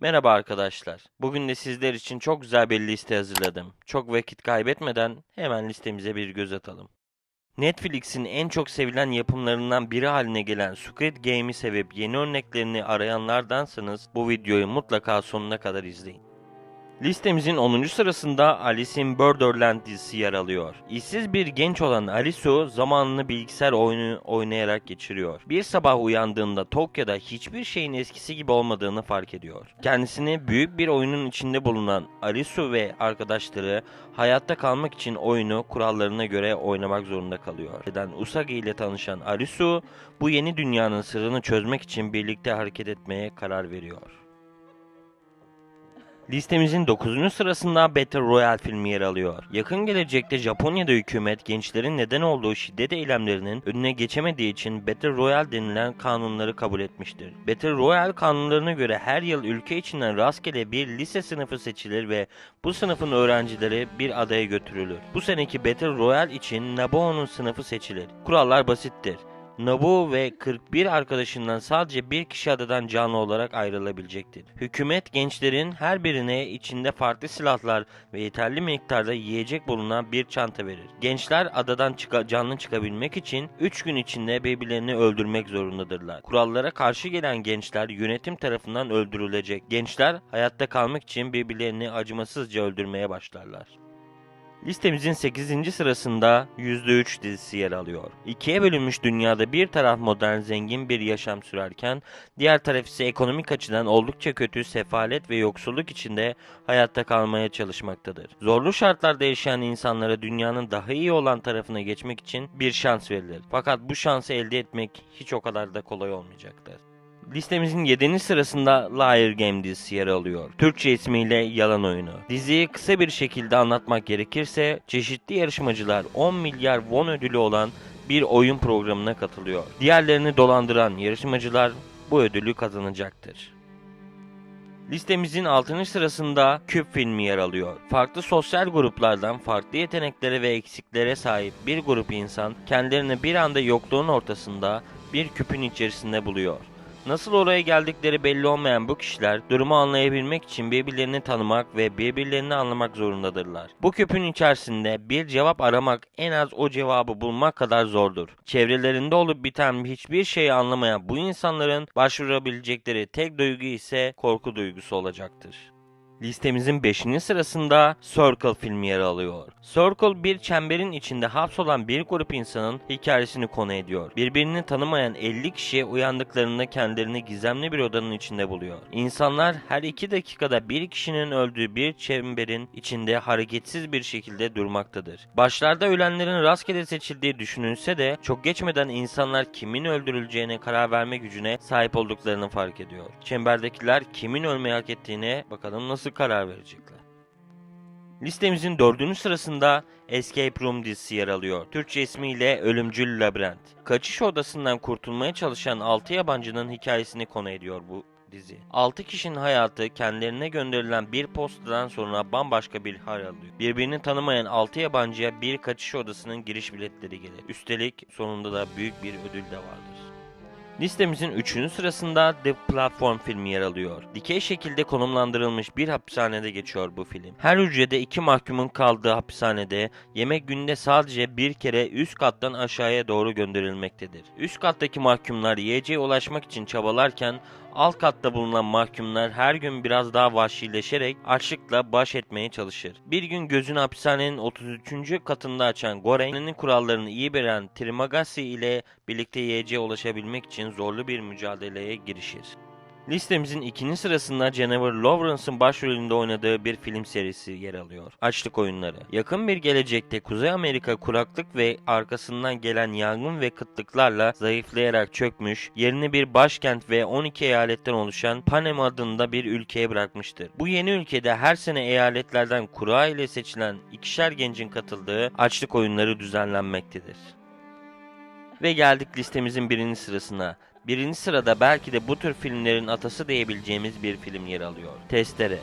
Merhaba arkadaşlar. Bugün de sizler için çok güzel bir liste hazırladım. Çok vakit kaybetmeden hemen listemize bir göz atalım. Netflix'in en çok sevilen yapımlarından biri haline gelen Squid Game'i sevip yeni örneklerini arayanlardansanız bu videoyu mutlaka sonuna kadar izleyin. Listemizin 10. sırasında Alice in Borderland dizisi yer alıyor. İşsiz bir genç olan Alice zamanını bilgisayar oyunu oynayarak geçiriyor. Bir sabah uyandığında Tokyo'da hiçbir şeyin eskisi gibi olmadığını fark ediyor. Kendisini büyük bir oyunun içinde bulunan Alice ve arkadaşları hayatta kalmak için oyunu kurallarına göre oynamak zorunda kalıyor. Neden Usagi ile tanışan Alice bu yeni dünyanın sırrını çözmek için birlikte hareket etmeye karar veriyor. Listemizin 9. sırasında Battle Royale filmi yer alıyor. Yakın gelecekte Japonya'da hükümet gençlerin neden olduğu şiddet eylemlerinin önüne geçemediği için Battle Royale denilen kanunları kabul etmiştir. Battle Royale kanunlarına göre her yıl ülke içinden rastgele bir lise sınıfı seçilir ve bu sınıfın öğrencileri bir adaya götürülür. Bu seneki Battle Royale için Nabo'nun sınıfı seçilir. Kurallar basittir. Nabu ve 41 arkadaşından sadece bir kişi adadan canlı olarak ayrılabilecektir. Hükümet gençlerin her birine içinde farklı silahlar ve yeterli miktarda yiyecek bulunan bir çanta verir. Gençler adadan çıka- canlı çıkabilmek için 3 gün içinde birbirlerini öldürmek zorundadırlar. Kurallara karşı gelen gençler yönetim tarafından öldürülecek. Gençler hayatta kalmak için birbirlerini acımasızca öldürmeye başlarlar. Listemizin 8. sırasında %3 dizisi yer alıyor. İkiye bölünmüş dünyada bir taraf modern zengin bir yaşam sürerken diğer taraf ise ekonomik açıdan oldukça kötü sefalet ve yoksulluk içinde hayatta kalmaya çalışmaktadır. Zorlu şartlarda yaşayan insanlara dünyanın daha iyi olan tarafına geçmek için bir şans verilir. Fakat bu şansı elde etmek hiç o kadar da kolay olmayacaktır. Listemizin 7. sırasında Liar Game dizisi yer alıyor. Türkçe ismiyle Yalan Oyunu. Diziyi kısa bir şekilde anlatmak gerekirse çeşitli yarışmacılar 10 milyar won ödülü olan bir oyun programına katılıyor. Diğerlerini dolandıran yarışmacılar bu ödülü kazanacaktır. Listemizin 6. sırasında Küp filmi yer alıyor. Farklı sosyal gruplardan farklı yeteneklere ve eksiklere sahip bir grup insan kendilerini bir anda yokluğun ortasında bir küpün içerisinde buluyor. Nasıl oraya geldikleri belli olmayan bu kişiler durumu anlayabilmek için birbirlerini tanımak ve birbirlerini anlamak zorundadırlar. Bu küpün içerisinde bir cevap aramak en az o cevabı bulmak kadar zordur. Çevrelerinde olup biten hiçbir şeyi anlamayan bu insanların başvurabilecekleri tek duygu ise korku duygusu olacaktır. Listemizin 5. sırasında Circle filmi yer alıyor. Circle bir çemberin içinde hapsolan bir grup insanın hikayesini konu ediyor. Birbirini tanımayan 50 kişi uyandıklarında kendilerini gizemli bir odanın içinde buluyor. İnsanlar her 2 dakikada bir kişinin öldüğü bir çemberin içinde hareketsiz bir şekilde durmaktadır. Başlarda ölenlerin rastgele seçildiği düşünülse de çok geçmeden insanlar kimin öldürüleceğine karar verme gücüne sahip olduklarını fark ediyor. Çemberdekiler kimin ölmeyi hak ettiğine bakalım nasıl karar verecekler. Listemizin dördüncü sırasında Escape Room dizisi yer alıyor. Türkçe ismiyle Ölümcül Labirent. Kaçış odasından kurtulmaya çalışan 6 yabancının hikayesini konu ediyor bu dizi. 6 kişinin hayatı kendilerine gönderilen bir postadan sonra bambaşka bir hal alıyor. Birbirini tanımayan 6 yabancıya bir kaçış odasının giriş biletleri gelir. Üstelik sonunda da büyük bir ödül de vardır. Listemizin 3. sırasında The Platform filmi yer alıyor. Dikey şekilde konumlandırılmış bir hapishanede geçiyor bu film. Her hücrede iki mahkumun kaldığı hapishanede yemek günde sadece bir kere üst kattan aşağıya doğru gönderilmektedir. Üst kattaki mahkumlar yiyeceğe ulaşmak için çabalarken alt katta bulunan mahkumlar her gün biraz daha vahşileşerek açlıkla baş etmeye çalışır. Bir gün gözünü hapishanenin 33. katında açan Goren'in kurallarını iyi bilen Trimagasi ile birlikte yiyeceğe ulaşabilmek için zorlu bir mücadeleye girişir. Listemizin ikinci sırasında Jennifer Lawrence'ın başrolünde oynadığı bir film serisi yer alıyor. Açlık Oyunları. Yakın bir gelecekte Kuzey Amerika kuraklık ve arkasından gelen yangın ve kıtlıklarla zayıflayarak çökmüş, yerini bir başkent ve 12 eyaletten oluşan Panem adında bir ülkeye bırakmıştır. Bu yeni ülkede her sene eyaletlerden kura ile seçilen ikişer gencin katıldığı açlık oyunları düzenlenmektedir. Ve geldik listemizin birinci sırasına. Birinci sırada belki de bu tür filmlerin atası diyebileceğimiz bir film yer alıyor. Testere.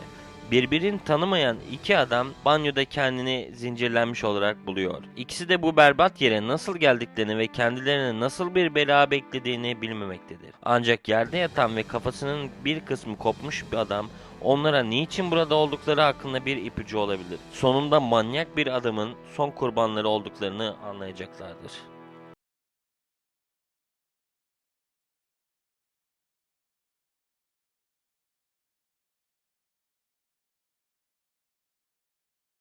Birbirini tanımayan iki adam banyoda kendini zincirlenmiş olarak buluyor. İkisi de bu berbat yere nasıl geldiklerini ve kendilerine nasıl bir bela beklediğini bilmemektedir. Ancak yerde yatan ve kafasının bir kısmı kopmuş bir adam onlara niçin burada oldukları hakkında bir ipucu olabilir. Sonunda manyak bir adamın son kurbanları olduklarını anlayacaklardır.